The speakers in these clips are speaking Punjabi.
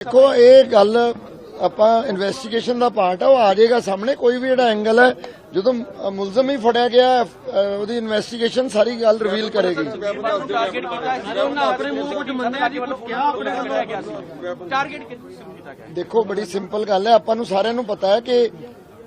ਦੇਖੋ ਇਹ ਗੱਲ ਆਪਾਂ ਇਨਵੈਸਟੀਗੇਸ਼ਨ ਦਾ ਪਾਰਟ ਆ ਉਹ ਆ ਜਾਏਗਾ ਸਾਹਮਣੇ। ਕੋਈ ਵੀ ਜਿਹੜਾ ਐਂਗਲ ਹੈ ਜਦੋਂ ਮੁਲਜ਼ਮ ਹੀ ਫੜਿਆ ਗਿਆ ਉਹਦੀ ਇਨਵੈਸਟੀਗੇਸ਼ਨ ਸਾਰੀ ਗੱਲ ਰਿਵੀਲ ਕਰੇਗੀ। ਟਾਰਗੇਟ ਕੀਤਾ ਸੀ ਉਹਨਾਂ ਆਪਣੇ ਮੂੰਹ ਕੁਝ ਮੰਨਿਆ ਜੀ ਕੁਝ ਕਿਹਾ ਆਪਣੇ ਵੱਲੋਂ ਗਿਆ। ਸੀ ਟਾਰਗੇਟ ਕੀਤਾ ਗਿਆ ਦੇਖੋ ਬੜੀ ਸਿੰਪਲ ਗੱਲ ਹੈ। ਆਪਾਂ ਨੂੰ ਸਾਰਿਆਂ ਨੂੰ ਪਤਾ ਹੈ ਕਿ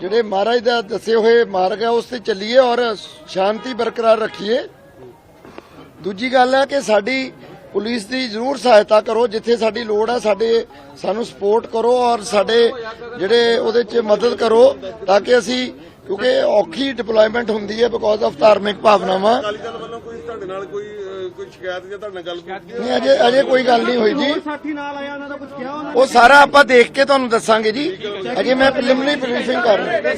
ਜਿਹੜੇ ਮਹਾਰਾਜ ਦਾ ਦੱਸੇ ਹੋਏ ਮਾਰਗ ਹੈ ਉਸ ਤੇ ਚੱਲੀਏ ਔਰ ਸ਼ਾਂਤੀ ਬਰਕਰਾਰ ਰੱਖੀਏ। ਦੂਜੀ ਗੱਲ ਹੈ ਕਿ ਸਾਡੀ ਪੁਲਿਸ ਦੀ ਜ਼ਰੂਰ ਸਹਾਇਤਾ ਕਰੋ, ਜਿੱਥੇ ਸਾਡੀ ਲੋੜ ਹੈ ਸਾਡੇ ਸਾਨੂੰ ਸਪੋਰਟ ਕਰੋ ਔਰ ਸਾਡੇ ਜਿਹੜੇ ਉਹਦੇ 'ਚ ਮਦਦ ਕਰੋ, ਤਾਂ ਕਿ ਅਸੀਂ ਕਿਉਂਕਿ ਔਖੀ ਡਿਪਲੋਇਮੈਂਟ ਹੁੰਦੀ ਹੈ ਬਿਕੋਜ਼ ਆਫ ਧਾਰਮਿਕ ਭਾਵਨਾਵਾਂ। ਤੁਹਾਡੇ ਨਾਲ ਕੋਈ ਅਹ, ਕੋਈ ਸ਼ਿਕਾਇਤ ਜਾਂ ਤੁਹਾਡੇ ਨਾਲ ਗੱਲ ਨਹੀਂ ਅਜੇ ਅਜੇ ਕੋਈ ਗੱਲ ਨਹੀਂ ਹੋਈ ਜੀ। ਸਾਥੀ ਨਾਲ ਆਇਆ ਉਹਨਾਂ ਦਾ ਕੁਝ ਕਿਹਾ ਉਹ ਸਾਰਾ ਆਪਾਂ ਦੇਖ ਕੇ ਤੁਹਾਨੂੰ ਦੱਸਾਂਗੇ ਜੀ। ਅਜੇ ਮੈਂ ਪ੍ਰੀਲਿਮਿਨਰੀ ਬਰੀਫਿੰਗ ਕਰ ਰਿਹਾ।